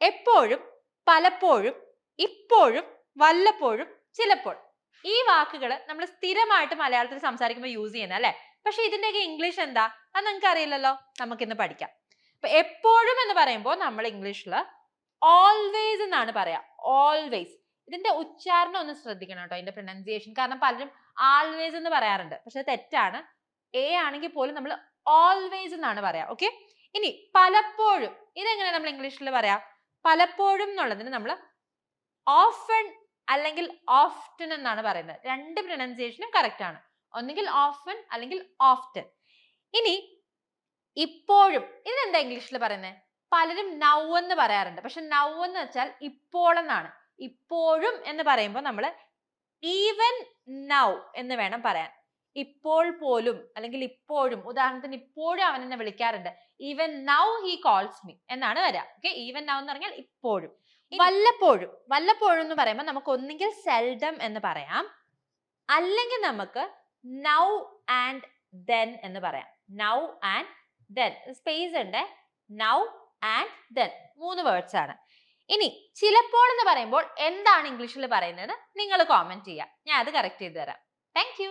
എപ്പോഴും പലപ്പോഴും ഇപ്പോഴും വല്ലപ്പോഴും ചിലപ്പോൾ. ഈ വാക്കുകൾ നമ്മൾ സ്ഥിരമായിട്ട് മലയാളത്തിൽ സംസാരിക്കുമ്പോൾ യൂസ് ചെയ്യുന്ന അല്ലെ? പക്ഷെ ഇതിന്റെയൊക്കെ ഇംഗ്ലീഷ് എന്താ? അത് നിങ്ങൾക്ക് അറിയില്ലല്ലോ. നമുക്കിന്ന് പഠിക്കാം. അപ്പൊ എപ്പോഴും എന്ന് പറയുമ്പോൾ നമ്മൾ ഇംഗ്ലീഷിൽ ഓൾവേസ് എന്നാണ് പറയാ. ഓൾവേസ് ഇതിന്റെ ഉച്ചാരണം ഒന്ന് ശ്രദ്ധിക്കണം കേട്ടോ ഇതിന്റെ പ്രൊനൗൺസിയേഷൻ കാരണം പലരും ആൾവേസ് എന്ന് പറയാറുണ്ട്. പക്ഷെ തെറ്റാണ്. എ ആണെങ്കിൽ പോലും നമ്മൾ ഓൾവേസ് എന്നാണ് പറയാ. ഓക്കെ ഇനി പലപ്പോഴും ഇതെങ്ങനെ നമ്മൾ ഇംഗ്ലീഷിൽ പറയാ? പലപ്പോഴും എന്നുള്ളതിന് നമ്മൾ ഓഫൺ അല്ലെങ്കിൽ ഓഫ്റ്റൻ എന്നാണ് പറയുന്നത്. രണ്ട് പ്രൊനൗൺസിയേഷനും കറക്റ്റ് ആണ്. ഒന്നുകിൽ ഓഫൺ അല്ലെങ്കിൽ ഓഫ്റ്റൻ ഇനി ഇപ്പോഴും ഇതിനെന്താ ഇംഗ്ലീഷിൽ പറയുന്നത് പലരും നൗ എന്ന് പറയാറുണ്ട്. പക്ഷെ നൗ എന്ന് വെച്ചാൽ ഇപ്പോൾ എന്നാണ് ഇപ്പോഴും എന്ന് പറയുമ്പോൾ നമ്മൾ ഈവൻ നൗ എന്ന് വേണം പറയാൻ. ഇപ്പോൾ പോലും അല്ലെങ്കിൽ ഇപ്പോഴും ഉദാഹരണത്തിന് ഇപ്പോഴും അവൻ എന്നെ വിളിക്കാറുണ്ട്. Even now he calls me എന്നാണ് വരാ ഓക്കെ ഈവൻ നൗ എന്ന് പറഞ്ഞാൽ ഇപ്പോഴും. വല്ലപ്പോഴും വല്ലപ്പോഴും എന്ന് പറയുമ്പോൾ നമുക്ക് ഒന്നുകിൽ സെൽഡം എന്ന് പറയാം അല്ലെങ്കിൽ നമുക്ക് നൗ ആൻഡ് ദെൻ എന്ന് പറയാം. നൗ ആൻഡ് ദെൻ സ്പേസ് ഉണ്ട്. നൗ ആൻഡ് ദെൻ മൂന്ന് വേർഡ്സ് ആണ്. ഇനി ചിലപ്പോൾ എന്ന് പറയുമ്പോൾ എന്താണ് ഇംഗ്ലീഷിൽ പറയുന്നത്? നിങ്ങൾ കോമെന്റ് ചെയ്യാം ഞാൻ അത് കറക്റ്റ് ചെയ്ത് തരാം. Thank you